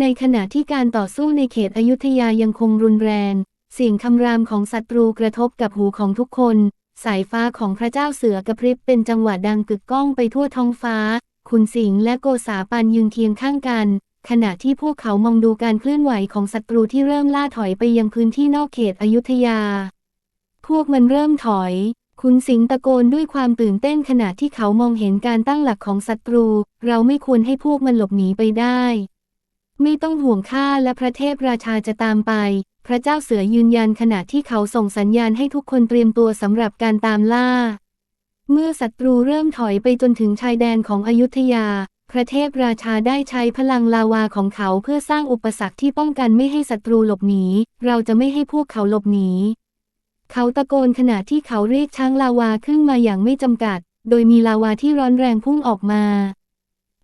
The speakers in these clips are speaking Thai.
ในขณะที่การต่อสู้ในเขตอยุธยายังคงรุนแรง เสียงคำรามของศัตรูกระทบกับหูของทุกคน สายฟ้าของพระเจ้าเสือกระพริบเป็นจังหวะดังกึกก้องไปทั่วท้องฟ้า ขุนสิงห์และโกษาปันยืนเคียงข้างกัน ขณะที่พวกเขามองดูการเคลื่อนไหวของศัตรูที่เริ่มล่าถอยไปยังพื้นที่นอกเขตอยุธยา พวกมันเริ่มถอยคุณสิงห์ตะโกนด้วยความตื่นเต้นขณะที่เขามองเห็นการตั้งหลักของศัตรู เราไม่ควรให้พวกมันหลบหนีไปได้ ไม่ต้องห่วงข้าและพระเทพราชาจะตามไป พระเจ้าเสือยืนยันขณะที่เขาส่งสัญญาณให้ทุกคนเตรียมตัวสำหรับการตามล่า เมื่อศัตรูเริ่มถอยไปจนถึงชายแดนของอยุธยา พระเทพราชาได้ใช้พลังลาวาของเขาเพื่อสร้างอุปสรรคที่ป้องกันไม่ให้ศัตรูหลบหนี เราจะไม่ให้พวกเขาหลบหนี เขาตะโกนขณะที่เขาเรียกช้างลาวาขึ้นมาอย่างไม่จำกัด โดยมีลาวาที่ร้อนแรงพุ่งออกมา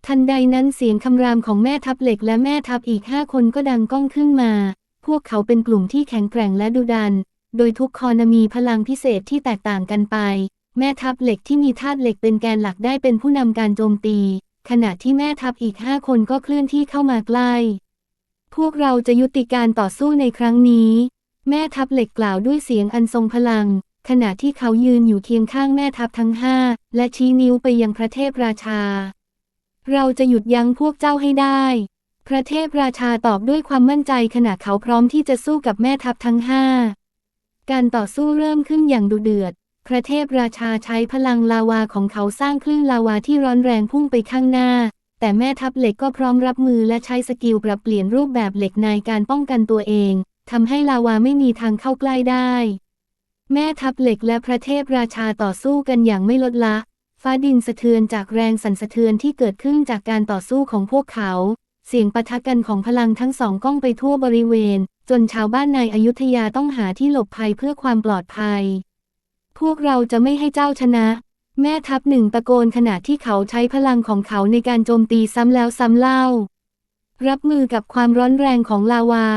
ทันใดนั้นเสียงคำรามของแม่ทัพเหล็กและแม่ทัพอีกห้าคนก็ดังก้องขึ้นมา พวกเขาเป็นกลุ่มที่แข็งแกร่งและดุดัน โดยทุกคอนมีพลังพิเศษที่แตกต่างกันไป แม่ทัพเหล็กที่มีธาตุเหล็กเป็นแกนหลักได้เป็นผู้นำการโจมตี ขณะที่แม่ทัพอีกห้าคนก็เคลื่อนที่เข้ามาใกล้ พวกเราจะยุติการต่อสู้ในครั้งนี้ แม่ทัพเหล็กกล่าวด้วยเสียงอันทรงพลัง ขณะที่เขายืนอยู่เคียงข้างแม่ทัพทั้งห้าและชี้นิ้วไปยังพระเทพราชา เราจะหยุดยั้งพวกเจ้าให้ได้ พระเทพราชาตอบด้วยความมั่นใจขณะเขาพร้อมที่จะสู้กับแม่ทัพทั้งห้า การต่อสู้เริ่มขึ้นอย่างดุเดือด พระเทพราชาใช้พลังลาวาของเขาสร้างคลื่นลาวาที่ร้อนแรงพุ่งไปข้างหน้า แต่แม่ทัพเหล็กก็พร้อมรับมือและใช้สกิลปรับเปลี่ยนรูปแบบเหล็กในการป้องกันตัวเองทำให้ลาวาไม่มีทางเข้าใกล้ได้ แม่ทัพเหล็กและพระเทพราชาต่อสู้กันอย่างไม่ลดละ ฟ้าดินสะเทือนจากแรงสั่นสะเทือนที่เกิดขึ้นจากการต่อสู้ของพวกเขา เสียงปะทะกันของพลังทั้งสองก้องไปทั่วบริเวณ จนชาวบ้านในอยุธยาต้องหาที่หลบภัยเพื่อความปลอดภัย พวกเราจะไม่ให้เจ้าชนะ แม่ทัพหนึ่งตะโกนขณะที่เขาใช้พลังของเขาในการโจมตีซ้ำแล้วซ้ำเล่า รับมือกับความร้อนแรงของลาวา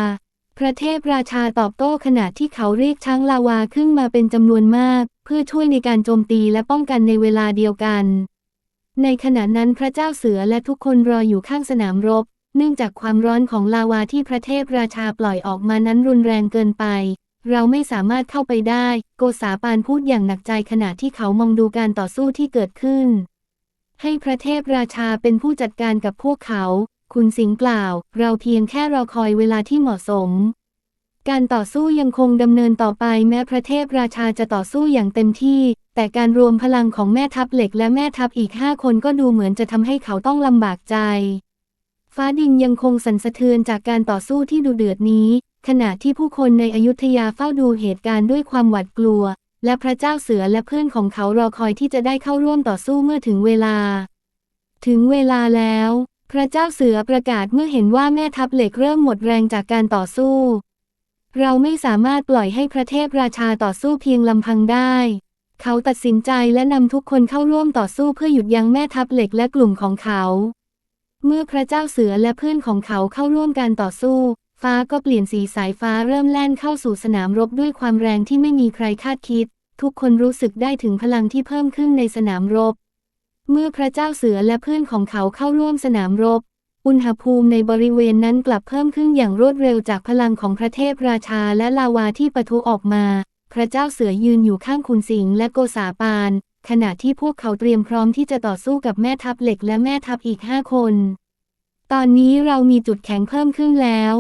พระเทพราชาตอบโต้ขณะที่เขาเรียกช้างลาวาขึ้นมาเป็นจำนวนมาก เพื่อช่วยในการโจมตีและป้องกันในเวลาเดียวกัน ในขณะนั้นพระเจ้าเสือและทุกคนรออยู่ข้างสนามรบ เนื่องจากความร้อนของลาวาที่พระเทพราชาปล่อยออกมานั้นรุนแรงเกินไป เราไม่สามารถเข้าไปได้ โกษาปานพูดอย่างหนักใจขณะที่เขามองดูการต่อสู้ที่เกิดขึ้น ให้พระเทพราชาเป็นผู้จัดการกับพวกเขา คุณสิงห์กล่าว เราเพียงแค่รอคอยเวลาที่เหมาะสม การต่อสู้ยังคงดำเนินต่อไปแม้พระเทพราชาจะต่อสู้อย่างเต็มที่ แต่การรวมพลังของแม่ทัพเหล็กและแม่ทัพอีกห้าคนก็ดูเหมือนจะทำให้เขาต้องลำบากใจ ฟ้าดินยังคงสั่นสะเทือนจากการต่อสู้ที่ดุเดือดนี้ ขณะที่ผู้คนในอยุธยาเฝ้าดูเหตุการณ์ด้วยความหวาดกลัว และพระเจ้าเสือและเพื่อนของเขารอคอยที่จะได้เข้าร่วมต่อสู้เมื่อถึงเวลา ถึงเวลาแล้ว พระเจ้าเสือประกาศเมื่อเห็นว่าแม่ทัพเหล็กเริ่มหมดแรงจากการต่อสู้ เราไม่สามารถปล่อยให้พระเทพราชาต่อสู้เพียงลำพังได้ เขาตัดสินใจและนำทุกคนเข้าร่วมต่อสู้เพื่อหยุดยั้งแม่ทัพเหล็กและกลุ่มของเขา เมื่อพระเจ้าเสือและเพื่อนของเขาเข้าร่วมการต่อสู้ ฟ้าก็เปลี่ยนสีสายฟ้าเริ่มแล่นเข้าสู่สนามรบด้วยความแรงที่ไม่มีใครคาดคิด ทุกคนรู้สึกได้ถึงพลังที่เพิ่มขึ้นในสนามรบ เมื่อพระเจ้าเสือและเพื่อนของเขาเข้าร่วมสนามรบ อุณหภูมิในบริเวณนั้นกลับเพิ่มขึ้นอย่างรวดเร็วจากพลังของพระเทพราชาและลาวาที่ปะทุออกมา พระเจ้าเสือยืนอยู่ข้างขุนสิงห์และโกษาปาน ขณะที่พวกเขาเตรียมพร้อมที่จะต่อสู้กับแม่ทัพเหล็กและแม่ทัพอีกห้าคน ตอนนี้เรามีจุดแข็งเพิ่มขึ้นแล้ว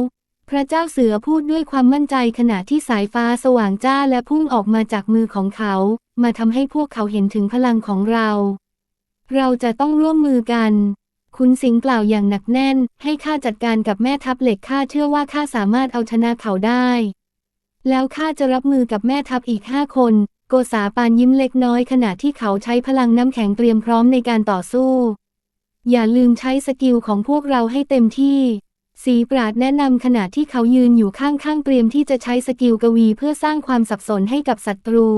พระเจ้าเสือพูดด้วยความมั่นใจขณะที่สายฟ้าสว่างจ้าและพุ่งออกมาจากมือของเขา มาทำให้พวกเขาเห็นถึงพลังของเรา เราจะต้องร่วมมือกัน คุณสิงห์กล่าวอย่างหนักแน่น ให้ข้าจัดการกับแม่ทัพเหล็กข้าเชื่อว่าข้าสามารถเอาชนะเขาได้ แล้วข้าจะรับมือกับแม่ทัพอีกห้าคน โกษาปานยิ้มเล็กน้อยขณะที่เขาใช้พลังน้ำแข็งเตรียมพร้อมในการต่อสู้ อย่าลืมใช้สกิลของพวกเราให้เต็มที่ สีปราดแนะนำขณะที่เขายืนอยู่ข้างๆเตรียมที่จะใช้สกิลกวีเพื่อสร้างความสับสนให้กับศัตรู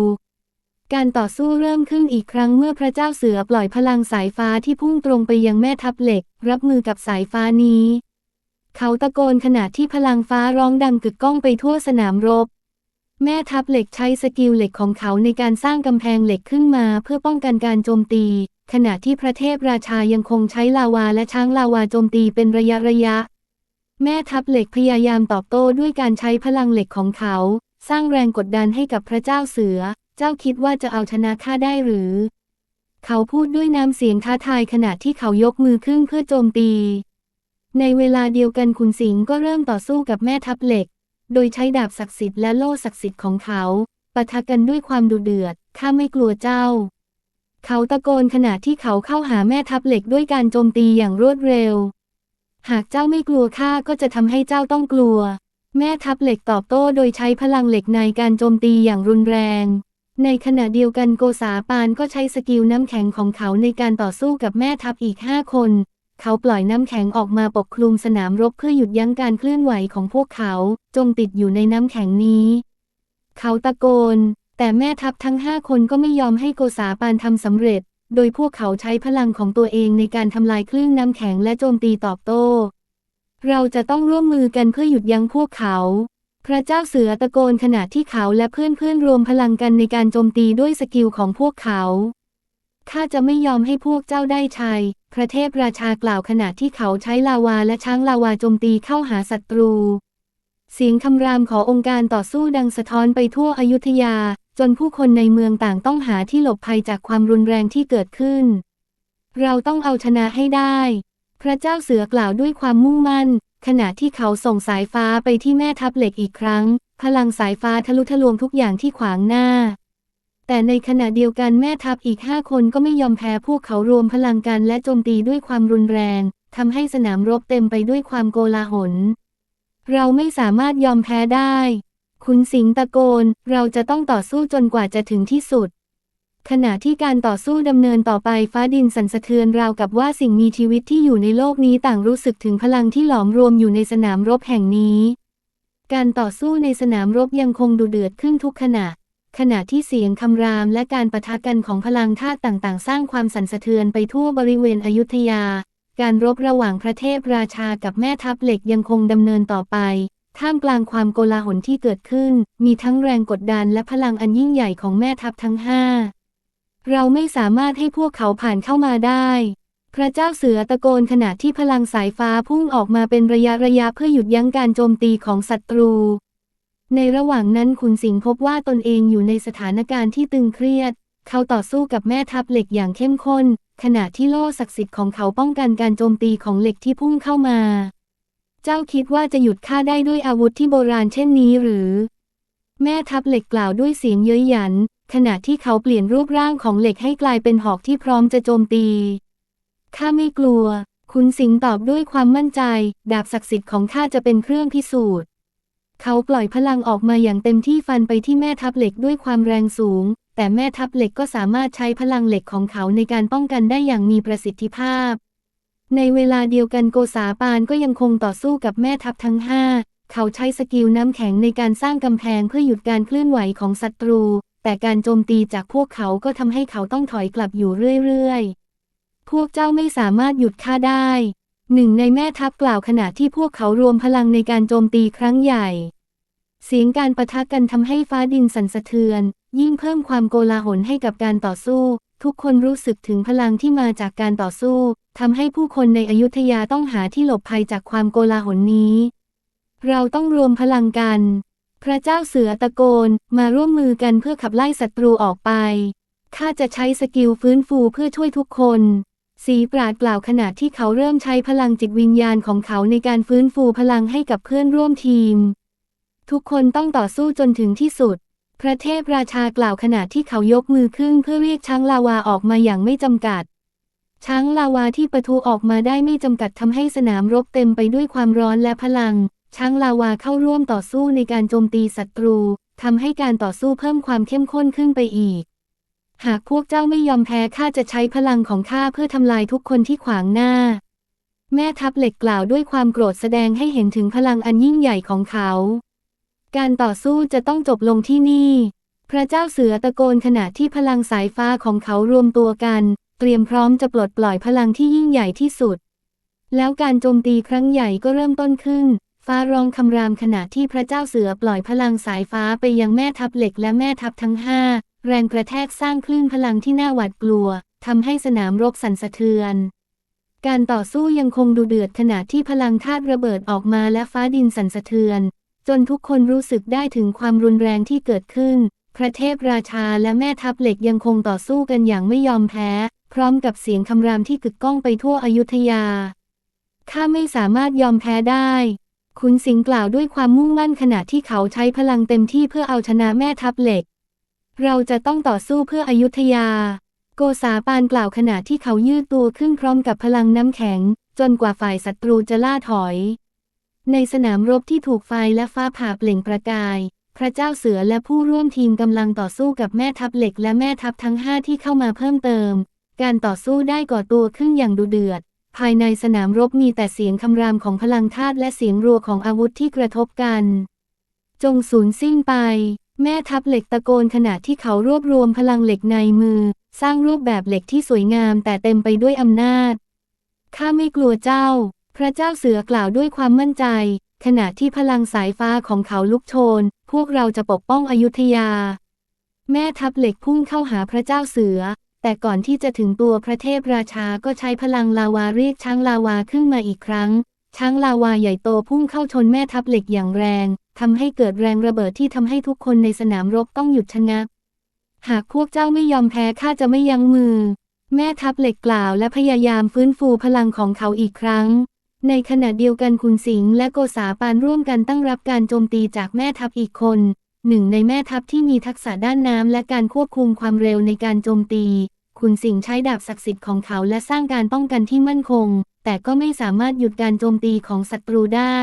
การต่อสู้เริ่มขึ้นอีกครั้งเมื่อพระเจ้าเสือปล่อยพลังสายฟ้าที่พุ่งตรงไปยังแม่ทัพเหล็ก รับมือกับสายฟ้านี้ เขาตะโกนขณะที่พลังฟ้าร้องดังกึกก้องไปทั่วสนามรบ แม่ทัพเหล็กใช้สกิลเหล็กของเขาในการสร้างกำแพงเหล็กขึ้นมาเพื่อป้องกันการโจมตี ขณะที่พระเทพราชายังคงใช้ลาวาและช้างลาวาโจมตีเป็นระยะระยะ แม่ทัพเหล็กพยายามตอบโต้ด้วยการใช้พลังเหล็กของเขา สร้างแรงกดดันให้กับพระเจ้าเสือ เจ้าคิดว่าจะเอาชนะข้าได้หรือ เขาพูดด้วยน้ำเสียงท้าทายขณะที่เขายกมือขึ้นเพื่อโจมตี ในเวลาเดียวกันขุนสิงห์ก็เริ่มต่อสู้กับแม่ทัพเหล็ก โดยใช้ดาบศักดิ์สิทธิ์และโล่ศักดิ์สิทธิ์ของเขาปะทะกันด้วยความดุเดือด ข้าไม่กลัวเจ้า เขาตะโกนขณะที่เขาเข้าหาแม่ทัพเหล็กด้วยการโจมตีอย่างรวดเร็ว หากเจ้าไม่กลัวข้าก็จะทำให้เจ้าต้องกลัว แม่ทัพเหล็กตอบโต้โดยใช้พลังเหล็กในการโจมตีอย่างรุนแรง ในขณะเดียวกันโกษาปานก็ใช้สกิลน้ำแข็งของเขาในการต่อสู้กับแม่ทัพอีกห้าคน เขาปล่อยน้ำแข็งออกมาปกคลุมสนามรบเพื่อหยุดยั้งการเคลื่อนไหวของพวกเขา จงติดอยู่ในน้ำแข็งนี้ เขาตะโกน แต่แม่ทัพทั้งห้าคนก็ไม่ยอมให้โกษาปานทำสำเร็จ โดยพวกเขาใช้พลังของตัวเองในการทำลายคลื่นน้ำแข็งและโจมตีตอบโต้ เราจะต้องร่วมมือกันเพื่อหยุดยั้งพวกเขา พระเจ้าเสือตะโกนขณะที่เขาและเพื่อนๆรวมพลังกันในการโจมตีด้วยสกิลของพวกเขา ข้าจะไม่ยอมให้พวกเจ้าได้ชัย พระเทพราชากล่าวขณะที่เขาใช้ลาวาและช้างลาวาโจมตีเข้าหาศัตรู เสียงคำรามขององค์การต่อสู้ดังสะท้อนไปทั่วอยุธยา จนผู้คนในเมืองต่างต้องหาที่หลบภัยจากความรุนแรงที่เกิดขึ้น เราต้องเอาชนะให้ได้ พระเจ้าเสือกล่าวด้วยความมุ่งมั่น ขณะที่เขาส่งสายฟ้าไปที่แม่ทัพเหล็กอีกครั้ง พลังสายฟ้าทะลุทะลวงทุกอย่างที่ขวางหน้า แต่ในขณะเดียวกันแม่ทัพอีกห้าคนก็ไม่ยอมแพ้พวกเขารวมพลังกันและโจมตีด้วยความรุนแรงทำให้สนามรบเต็มไปด้วยความโกลาหล เราไม่สามารถยอมแพ้ได้ คุณสิงห์ตะโกน เราจะต้องต่อสู้จนกว่าจะถึงที่สุด ขณะที่การต่อสู้ดำเนินต่อไปฟ้าดินสั่นสะเทือนราวกับว่าสิ่งมีชีวิตที่อยู่ในโลกนี้ต่างรู้สึกถึงพลังที่หลอมรวมอยู่ในสนามรบแห่งนี้ การต่อสู้ในสนามรบยังคงดุเดือดขึ้นทุกขณะ ขณะที่เสียงคำรามและการปะทะกันของพลังธาตุต่างๆ สร้างความสั่นสะเทือนไปทั่วบริเวณอยุธยา การรบระหว่างพระเทพราชากับแม่ทัพเหล็กยังคงดำเนินต่อไปท่ามกลางความโกลาหลที่เกิดขึ้น มีทั้งแรงกดดันและพลังอันยิ่งใหญ่ของแม่ทัพทั้งห้า เราไม่สามารถให้พวกเขาผ่านเข้ามาได้ พระเจ้าเสือตะโกนขณะที่พลังสายฟ้าพุ่งออกมาเป็นระยะระยะเพื่อหยุดยั้งการโจมตีของศัตรู ในระหว่างนั้นขุนสิงห์พบว่าตนเองอยู่ในสถานการณ์ที่ตึงเครียด เขาต่อสู้กับแม่ทัพเหล็กอย่างเข้มข้น ขณะที่โล่ศักดิ์สิทธิ์ของเขาป้องกันการโจมตีของเหล็กที่พุ่งเข้ามา เจ้าคิดว่าจะหยุดข้าได้ด้วยอาวุธที่โบราณเช่นนี้หรือ แม่ทัพเหล็กกล่าวด้วยเสียงเย้ยหยัน ขณะที่เขาเปลี่ยนรูปร่างของเหล็กให้กลายเป็นหอกที่พร้อมจะโจมตีข้าไม่กลัว คุณสิงตอบด้วยความมั่นใจ ดาบศักดิ์สิทธิ์ของข้าจะเป็นเครื่องพิสูจน์ เขาปล่อยพลังออกมาอย่างเต็มที่ฟันไปที่แม่ทัพเหล็กด้วยความแรงสูง แต่แม่ทัพเหล็กก็สามารถใช้พลังเหล็กของเขาในการป้องกันได้อย่างมีประสิทธิภาพ ในเวลาเดียวกันโกษาปานก็ยังคงต่อสู้กับแม่ทัพทั้งห้า เขาใช้สกิลน้ำแข็งในการสร้างกำแพงเพื่อหยุดการเคลื่อนไหวของศัตรู แต่การโจมตีจากพวกเขาก็ทำให้เขาต้องถอยกลับอยู่เรื่อยๆ พวกเจ้าไม่สามารถหยุดข้าได้ หนึ่งในแม่ทัพกล่าวขณะที่พวกเขารวมพลังในการโจมตีครั้งใหญ่ เสียงการประทะกันทำให้ฟ้าดินสั่นสะเทือน ยิ่งเพิ่มความโกลาหลให้กับการต่อสู้ ทุกคนรู้สึกถึงพลังที่มาจากการต่อสู้ทำให้ผู้คนในอยุธยาต้องหาที่หลบภัยจากความโกลาหลนี้ เราต้องรวมพลังกัน พระเจ้าเสือตะโกนมาร่วมมือกันเพื่อขับไล่ศัตรูออกไป ข้าจะใช้สกิลฟื้นฟูเพื่อช่วยทุกคน สีปราดกล่าวขณะที่เขาเริ่มใช้พลังจิตวิญญาณของเขาในการฟื้นฟูพลังให้กับเพื่อนร่วมทีม ทุกคนต้องต่อสู้จนถึงที่สุด พระเทพราชากล่าวขณะที่เขายกมือขึ้นเพื่อเรียกช้างลาวาออกมาอย่างไม่จำกัด ช้างลาวาที่ประทุออกมาได้ไม่จำกัดทำให้สนามรบเต็มไปด้วยความร้อนและพลัง ช้างลาวาเข้าร่วมต่อสู้ในการโจมตีศัตรูทำให้การต่อสู้เพิ่มความเข้มข้นขึ้นไปอีก หากพวกเจ้าไม่ยอมแพ้ข้าจะใช้พลังของข้าเพื่อทำลายทุกคนที่ขวางหน้า แม่ทัพเหล็กกล่าวด้วยความโกรธแสดงให้เห็นถึงพลังอันยิ่งใหญ่ของเขา การต่อสู้จะต้องจบลงที่นี่ พระเจ้าเสือตะโกนขณะที่พลังสายฟ้าของเขารวมตัวกัน เตรียมพร้อมจะปลดปล่อยพลังที่ยิ่งใหญ่ที่สุด แล้วการโจมตีครั้งใหญ่ก็เริ่มต้นขึ้น ฟ้าร้องคำรามขณะที่พระเจ้าเสือปล่อยพลังสายฟ้าไปยังแม่ทัพเหล็กและแม่ทัพทั้งห้าแรงกระแทกสร้างคลื่นพลังที่น่าหวาดกลัวทำให้สนามรบสั่นสะเทือน การต่อสู้ยังคงดูเดือดขณะที่พลังธาตุระเบิดออกมาและฟ้าดินสั่นสะเทือน จนทุกคนรู้สึกได้ถึงความรุนแรงที่เกิดขึ้น พระเทพราชาและแม่ทัพเหล็กยังคงต่อสู้กันอย่างไม่ยอมแพ้ พร้อมกับเสียงคำรามที่กึกก้องไปทั่วอยุธยา ข้าไม่สามารถยอมแพ้ได้ ขุนสิงห์กล่าวด้วยความมุ่งมั่นขณะที่เขาใช้พลังเต็มที่เพื่อเอาชนะแม่ทัพเหล็ก เราจะต้องต่อสู้เพื่ออยุธยา โกษาปานกล่าวขณะที่เขายืดตัวขึ้นพร้อมกับพลังน้ำแข็ง จนกว่าฝ่ายศัตรูจะล่าถอย ในสนามรบที่ถูกไฟและฟ้าผ่าเปล่งประกาย พระเจ้าเสือและผู้ร่วมทีมกำลังต่อสู้กับแม่ทัพเหล็กและแม่ทัพทั้งห้าที่เข้ามาเพิ่มเติม การต่อสู้ได้ก่อตัวขึ้นอย่างดุเดือด ภายในสนามรบมีแต่เสียงคำรามของพลังธาตุและเสียงรัวของอาวุธที่กระทบกัน จงสูญสิ้นไป แม่ทัพเหล็กตะโกนขณะที่เขารวบรวมพลังเหล็กในมือ สร้างรูปแบบเหล็กที่สวยงามแต่เต็มไปด้วยอำนาจ ข้าไม่กลัวเจ้า พระเจ้าเสือกล่าวด้วยความมั่นใจ ขณะที่พลังสายฟ้าของเขาลุกโชน พวกเราจะปกป้องอยุธยา แม่ทัพเหล็กพุ่งเข้าหาพระเจ้าเสือ แต่ก่อนที่จะถึงตัวพระเทพราชาก็ใช้พลังลาวาเรียกช้างลาวาขึ้นมาอีกครั้ง ช้างลาวาใหญ่โตพุ่งเข้าชนแม่ทัพเหล็กอย่างแรงทำให้เกิดแรงระเบิดที่ทำให้ทุกคนในสนามรบต้องหยุดชะงัก หากพวกเจ้าไม่ยอมแพ้ข้าจะไม่ยั้งมือ แม่ทัพเหล็กกล่าวและพยายามฟื้นฟูพลังของเขาอีกครั้ง ในขณะเดียวกันคุณสิงห์และโกษาปานร่วมกันตั้งรับการโจมตีจากแม่ทัพอีกคนหนึ่งในแม่ทัพที่มีทักษะด้านน้ำและการควบคุมความเร็วในการโจมตี คุณสิงห์ใช้ดาบศักดิ์สิทธิ์ของเขาและสร้างการป้องกันที่มั่นคง แต่ก็ไม่สามารถหยุดการโจมตีของศัตรูได้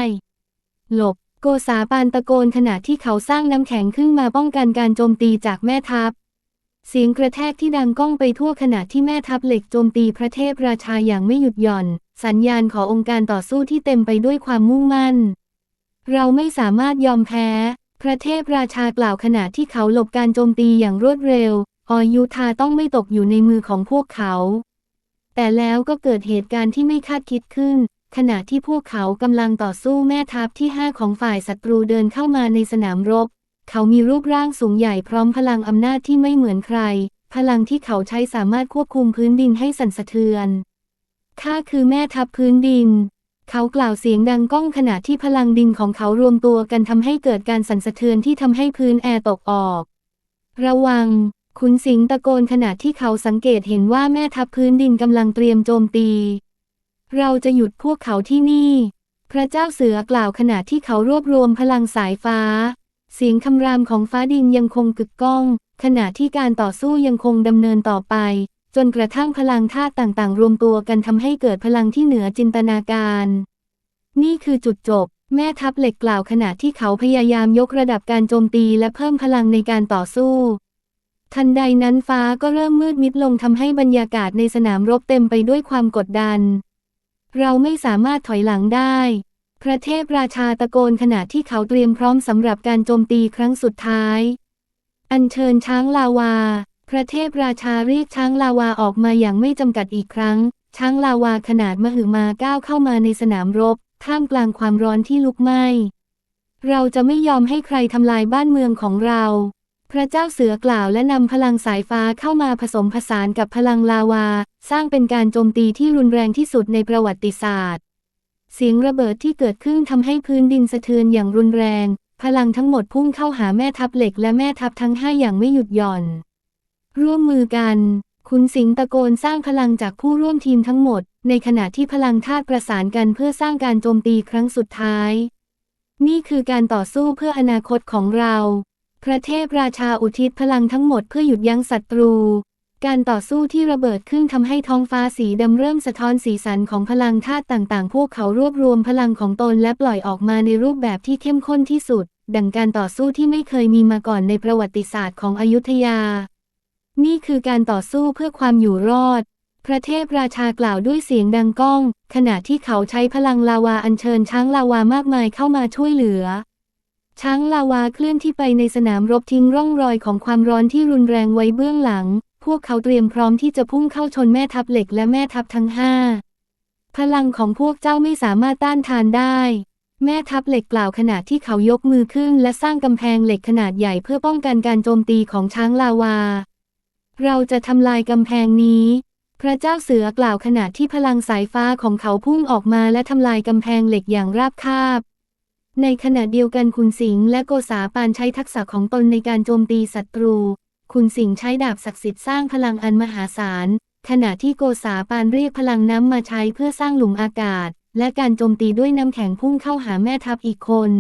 หลบ โกษาปานตะโกนขณะที่เขาสร้างน้ำแข็งขึ้นมาป้องกันการโจมตีจากแม่ทัพ เสียงกระแทกที่ดังก้องไปทั่วขณะที่แม่ทัพเหล็กโจมตีพระเทพราชาอย่างไม่หยุดหย่อน สัญญาณขอองค์การต่อสู้ที่เต็มไปด้วยความมุ่งมั่น เราไม่สามารถยอมแพ้ พระเทพราชากล่าวขณะที่เขาหลบการโจมตีอย่างรวดเร็ว ออยุธาต้องไม่ตกอยู่ในมือของพวกเขา แต่แล้วก็เกิดเหตุการณ์ที่ไม่คาดคิดขึ้น ขณะที่พวกเขากำลังต่อสู้แม่ทัพที่ห้าของฝ่ายศัตรูเดินเข้ามาในสนามรบ เขามีรูปร่างสูงใหญ่พร้อมพลังอำนาจที่ไม่เหมือนใคร พลังที่เขาใช้สามารถควบคุมพื้นดินให้สั่นสะเทือนข้าคือแม่ทัพพื้นดิน เขากล่าวเสียงดังก้องขณะที่พลังดินของเขารวมตัวกันทำให้เกิดการสั่นสะเทือนที่ทำให้พื้นแอร์ตกออก ระวัง ขุนสิงห์ตะโกนขณะที่เขาสังเกตเห็นว่าแม่ทัพพื้นดินกำลังเตรียมโจมตี เราจะหยุดพวกเขาที่นี่ พระเจ้าเสือกล่าวขณะที่เขารวบรวมพลังสายฟ้า เสียงคำรามของฟ้าดินยังคงกึกก้อง ขณะที่การต่อสู้ยังคงดำเนินต่อไป จนกระทั่งพลังธาตุต่างๆ รวมตัวกันทำให้เกิดพลังที่เหนือจินตนาการ นี่คือจุดจบ แม่ทัพเหล็กกล่าวขณะที่เขาพยายามยกระดับการโจมตีและเพิ่มพลังในการต่อสู้ ทันใดนั้นฟ้าก็เริ่มมืดมิดลงทำให้บรรยากาศในสนามรบเต็มไปด้วยความกดดัน เราไม่สามารถถอยหลังได้ พระเทพราชาตะโกนขณะที่เขาเตรียมพร้อมสำหรับการโจมตีครั้งสุดท้าย อัญเชิญช้างลาวา พระเทพราชาเรียกช้างลาวาออกมาอย่างไม่จำกัดอีกครั้ง ช้างลาวาขนาดมหึมาก้าวเข้ามาในสนามรบ ท่ามกลางความร้อนที่ลุกไหม้ เราจะไม่ยอมให้ใครทำลายบ้านเมืองของเรา พระเจ้าเสือกล่าวและนำพลังสายฟ้าเข้ามาผสมผสานกับพลังลาวา สร้างเป็นการโจมตีที่รุนแรงที่สุดในประวัติศาสตร์ เสียงระเบิดที่เกิดขึ้นทำให้พื้นดินสะเทือนอย่างรุนแรง พลังทั้งหมดพุ่งเข้าหาแม่ทัพเหล็กและแม่ทัพทั้งห้าอย่างไม่หยุดหย่อน ร่วมมือกัน คุณสิงตะโกนสร้างพลังจากผู้ร่วมทีมทั้งหมด ในขณะที่พลังธาตุประสานกันเพื่อสร้างการโจมตีครั้งสุดท้าย นี่คือการต่อสู้เพื่ออนาคตของเรา พระเทพราชาอุทิศพลังทั้งหมดเพื่อหยุดยั้งศัตรู การต่อสู้ที่ระเบิดขึ้นทำให้ท้องฟ้าสีดำเริ่มสะท้อนสีสันของพลังธาตุต่างๆ พวกเขารวบรวมพลังของตนและปล่อยออกมาในรูปแบบที่เข้มข้นที่สุด ดังการต่อสู้ที่ไม่เคยมีมาก่อนในประวัติศาสตร์ของอยุธยา นี่คือการต่อสู้เพื่อความอยู่รอด พระเทพราชากล่าวด้วยเสียงดังก้อง ขณะที่เขาใช้พลังลาวาอัญเชิญช้างลาวามากมายเข้ามาช่วยเหลือ ช้างลาวาเคลื่อนที่ไปในสนามรบทิ้งร่องรอยของความร้อนที่รุนแรงไว้เบื้องหลัง พวกเขาเตรียมพร้อมที่จะพุ่งเข้าชนแม่ทัพเหล็กและแม่ทัพทั้งห้า พลังของพวกเจ้าไม่สามารถต้านทานได้ แม่ทัพเหล็กกล่าวขณะที่เขายกมือขึ้น และสร้างกำแพงเหล็กขนาดใหญ่เพื่อป้องกันการโจมตีของช้างลาวา เราจะทำลายกำแพงนี้ พระเจ้าเสือกล่าวขณะที่พลังสายฟ้าของเขาพุ่งออกมาและทำลายกำแพงเหล็กอย่างราบคาบ ในขณะเดียวกันคุณสิงห์และโกษาปานใช้ทักษะของตนในการโจมตีศัตรู คุณสิงห์ใช้ดาบศักดิ์สิทธิ์สร้างพลังอันมหาศาล ขณะที่โกษาปานเรียกพลังน้ำมาใช้เพื่อสร้างหลุมอากาศ และการโจมตีด้วยน้ำแข็งพุ่งเข้าหาแม่ทัพอีกคน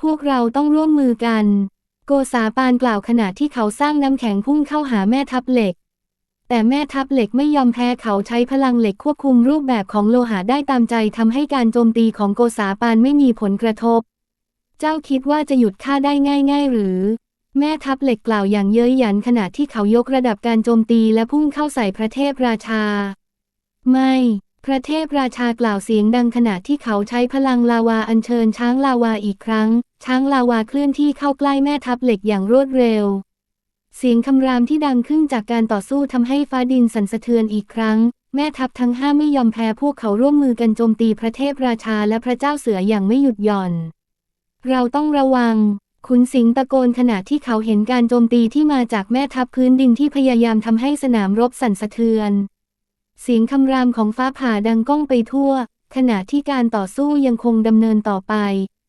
พวกเราต้องร่วมมือกัน โกษาปานกล่าวขณะที่เขาสร้างน้ำแข็งพุ่งเข้าหาแม่ทัพเหล็ก แต่แม่ทัพเหล็กไม่ยอมแพ้เขาใช้พลังเหล็กควบคุมรูปแบบของโลหะได้ตามใจทำให้การโจมตีของโกษาปานไม่มีผลกระทบ เจ้าคิดว่าจะหยุดข้าได้ง่ายๆหรือ แม่ทัพเหล็กกล่าวอย่างเย้ยหยันขณะที่เขายกระดับการโจมตีและพุ่งเข้าใส่พระเทพราชา ไม่ พระเทพราชากล่าวเสียงดังขณะที่เขาใช้พลังลาวาอัญเชิญช้างลาวาอีกครั้ง ช้างลาวาเคลื่อนที่เข้าใกล้แม่ทัพเหล็กอย่างรวดเร็ว เสียงคำรามที่ดังขึ้นจากการต่อสู้ทำให้ฟ้าดินสั่นสะเทือนอีกครั้ง แม่ทัพทั้งห้าไม่ยอมแพ้พวกเขาร่วมมือกันโจมตีพระเทพราชาและพระเจ้าเสืออย่างไม่หยุดหย่อน เราต้องระวัง ขุนสิงห์ตะโกนขณะที่เขาเห็นการโจมตีที่มาจากแม่ทัพพื้นดินที่พยายามทำให้สนามรบสั่นสะเทือน เสียงคำรามของฟ้าผ่าดังก้องไปทั่ว ขณะที่การต่อสู้ยังคงดำเนินต่อไป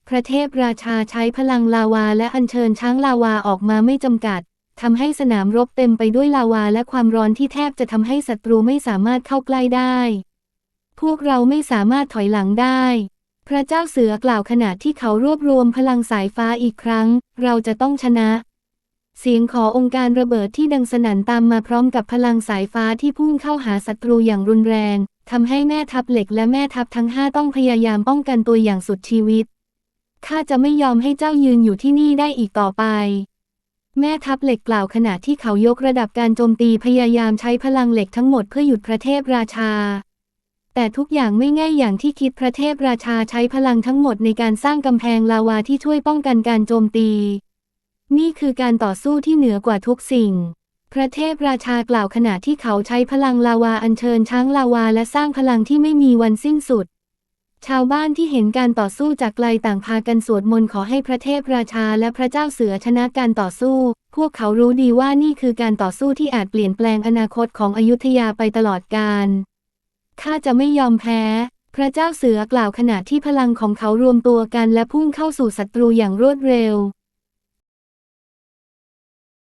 พระเทพราชาใช้พลังลาวาและอัญเชิญช้างลาวาออกมาไม่จำกัด ทำให้สนามรบเต็มไปด้วยลาวาและความร้อนที่แทบจะทำให้ศัตรูไม่สามารถเข้าใกล้ได้ พวกเราไม่สามารถถอยหลังได้ พระเจ้าเสือกล่าวขณะที่เขารวบรวมพลังสายฟ้าอีกครั้ง เราจะต้องชนะ เสียงขอองค์การระเบิดที่ดังสนั่นตามมาพร้อมกับพลังสายฟ้าที่พุ่งเข้าหาศัตรูอย่างรุนแรงทำให้แม่ทัพเหล็กและแม่ทัพทั้งห้าต้องพยายามป้องกันตัวอย่างสุดชีวิตข้าจะไม่ยอมให้เจ้ายืนอยู่ที่นี่ได้อีกต่อไป แม่ทัพเหล็กกล่าวขณะที่เขายกระดับการโจมตีพยายามใช้พลังเหล็กทั้งหมดเพื่อหยุดพระเทพราชา แต่ทุกอย่างไม่ง่ายอย่างที่คิดพระเทพราชาใช้พลังทั้งหมดในการสร้างกำแพงลาวาที่ช่วยป้องกันการโจมตี นี่คือการต่อสู้ที่เหนือกว่าทุกสิ่ง พระเทพราชากล่าวขณะที่เขาใช้พลังลาวาอัญเชิญช้างลาวาและสร้างพลังที่ไม่มีวันสิ้นสุด ชาวบ้านที่เห็นการต่อสู้จากไกลต่างพากันสวดมนต์ขอให้พระเทพราชาและพระเจ้าเสือชนะการต่อสู้ พวกเขารู้ดีว่านี่คือการต่อสู้ที่อาจเปลี่ยนแปลงอนาคตของอยุธยาไปตลอดกาล ข้าจะไม่ยอมแพ้ พระเจ้าเสือกล่าวขณะที่พลังของเขารวมตัวกันและพุ่งเข้าสู่ศัตรูอย่างรวดเร็ว